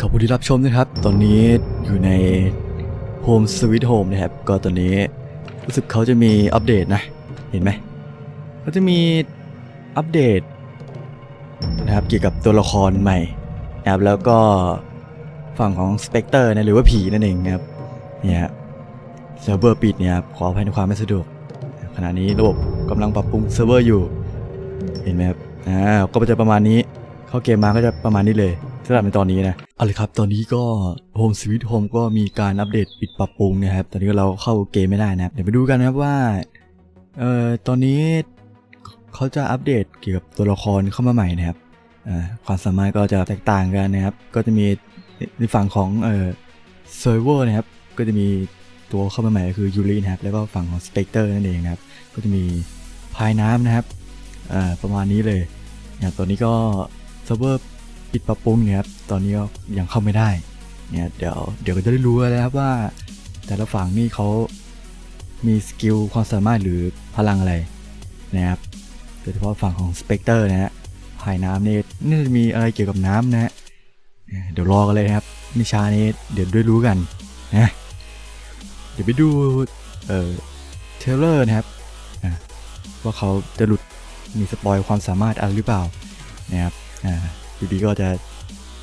ขอบคุณที่รับชมนะครับ ตอนนี้อยู่ใน Home Sweet Home นะครับ ก็ตอนนี้รู้สึกเขาจะมีอัปเดตนะ เห็นไหมเขาจะมีอัปเดตนะครับเกี่ยวกับตัวละครใหม่นะครับแล้วก็ฝั่งของสเปกเตอร์นะหรือว่าผีนั่นเองนะครับเนี่ยเซิร์ฟเวอร์ปิดเนี่ยขออภัยในความไม่สะดวก ขณะนี้ระบบกำลังปรับปรุงเซิร์ฟเวอร์อยู่ เห็นไหมครับอ่าก็จะประมาณนี้เข้าเกมมาก็จะประมาณนี้เลย สำหรับในตอนนี้นะเอาเลยครับ ตอนนี้ก็ Home Sweet Home ก็มีการอัปเดตปิดปรับปรุงนะครับ ตอนนี้เราเข้าเกมไม่ได้นะครับ เดี๋ยวไปดูกันนะครับว่า เอ่อ ตอนนี้เขาจะอัปเดตเกี่ยวกับตัวละครเข้ามาใหม่นะครับอ่าความสามารถก็จะแตกต่างกันนะครับ ก็จะมีในฝั่งของเอ่อเซิร์ฟเวอร์นะครับ ก็จะมีตัวเข้ามาใหม่ก็คือยูรินะครับ แล้วก็ฝั่งของสเปกเตอร์นั่นเองนะครับ ก็จะมีพายน้ำนะครับอ่าประมาณนี้เลยนะตอนนี้ก็เซิร์ฟเวอร์ ปิดปรับปรุงเนี่ยครับตอนนี้ก็ยังเข้าไม่ได้เนี่ยเดี๋ยวเดี๋ยวก็จะได้รู้แล้วครับว่า แต่ละฝั่งนี่เขามีสกิลความสามารถหรือพลังอะไรนะครับโดยเฉพาะฝั่งของสเปกเตอร์นะฮะภายน้ำนี่น่าจะมีอะไรเกี่ยวกับน้ำนะฮะเดี๋ยวรอกันเลยนะครับนิชานี้เดี๋ยวด้วยรู้กันนะเดี๋ยวไปดูเอ่อเทเลอร์นะครับอะว่าเขาจะหลุดมีสปอยความสามารถอะไรหรือเปล่านะครับอ่า อยู่ดีก็จะ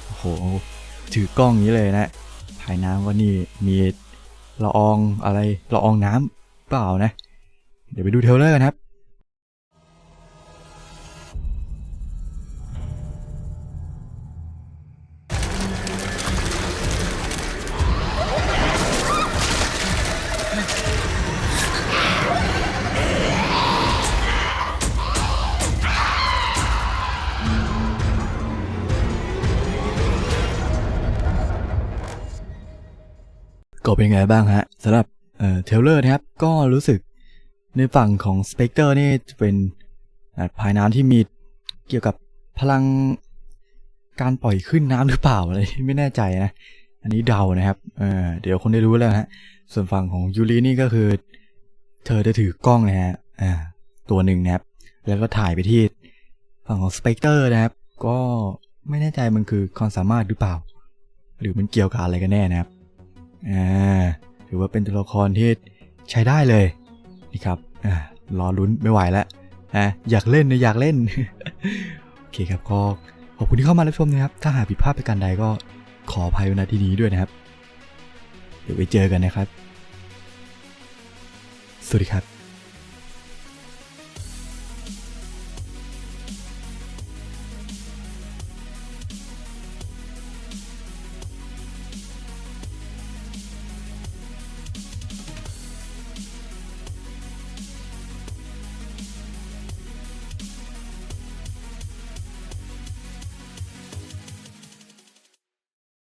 โอ้โหถือกล้องนี้เลยนะถ่ายน้ำว่านี่มีละอองอะไรละอองน้ำเปล่านะ เดี๋ยวไปดูเทเลอร์กันครับ ก็เป็นไงบ้างฮะสำหรับเอ่อเทเลอร์นะครับ ก็รู้สึกในฝั่งของสเปกเตอร์นี่จะเป็นอ่าภายน้ำที่มีเกี่ยวกับพลังการปล่อยขึ้นน้ำหรือเปล่าอะไรไม่แน่ใจนะ อันนี้เดานะครับเออเดี๋ยวคนได้รู้แล้วฮะ ส่วนฝั่งของยูรินี่ก็คือ เธอจะถือกล้องนะฮะตัวหนึ่งนะครับ แล้วก็ถ่ายไปที่ฝั่งของสเปกเตอร์นะครับ ก็ไม่แน่ใจมันคือความสามารถหรือเปล่า หรือมันเกี่ยวกับอะไรกันแน่นะครับ อ่าถือว่าเป็นตัวละครที่ใช้ได้เลยนี่ครับอ่ารอลุ้นไม่ไหวแล้วอะอยากเล่นนะอยากเล่น โอเคครับก็ขอบคุณที่เข้ามารับชมนะครับ ถ้าหากผิดพลาดประการใดก็ขออภัยในที่นี้ด้วยนะครับ เดี๋ยวไปเจอกันนะครับ สวัสดีครับ